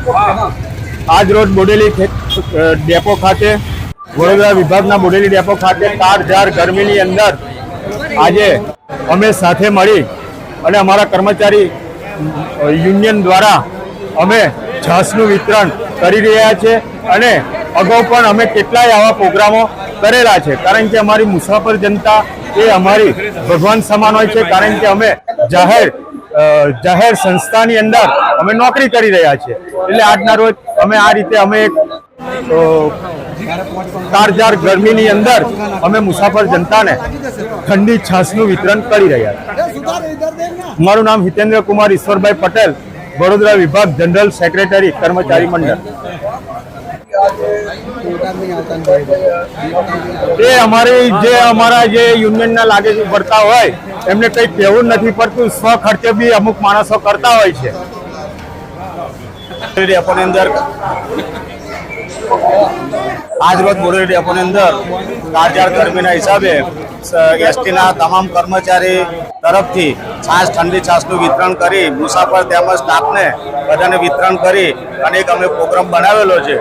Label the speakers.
Speaker 1: આજ રોજ બોડેલી ડેપો ખાતે, વડોદરા વિભાગના બોડેલી ડેપો ખાતે કાળઝાળ ગરમીની અંદર આજે અમે સાથે મળી અને અમારા કર્મચારી યુનિયન દ્વારા અમે છાસનું વિતરણ કરી રહ્યા છે અને અગાઉ પણ અમે કેટલાય આવા પ્રોગ્રામો કરેલા છે. કારણ કે અમારી મુસાફર જનતા એ અમારી ભગવાન સમાન હોય છે. કારણ કે અમે જાહેર જાહેર સંસ્થાની અંદર અમે નોકરી કરી રહ્યા છીએ. એટલે આજના રોજ અમે આ રીતે અમે એક કારજાર ગરમીની અંદર અમે મુસાફર જનતાને ઠંડી છાસનું વિતરણ કરી રહ્યા છીએ. મારું નામ હિતેન્દ્ર કુમાર ઈશ્વરભાઈ પટેલ, વડોદરા વિભાગ જનરલ સેક્રેટરી, કર્મચારી મંડળ. એ અમારી જે અમારા જે યુનિયનના લાગે વળતા હોય એમને કંઈ કહેવું નથી પડતું. સ્વ ખર્ચે બી અમુક માણસો કરતા હોય છે. ડેપોની અંદર. આજ રોજ બોરેલી ડેપોની અંદર કાળઝાળ ગરમીના હિસાબે એસટીના તમામ કર્મચારી તરફથી છાશ ઠંડી છાશનું વિતરણ કરી મુસાફર તેમજ સ્ટાફને બધાને વિતરણ કરી અને એક અમે પ્રોગ્રામ બનાવેલો છે.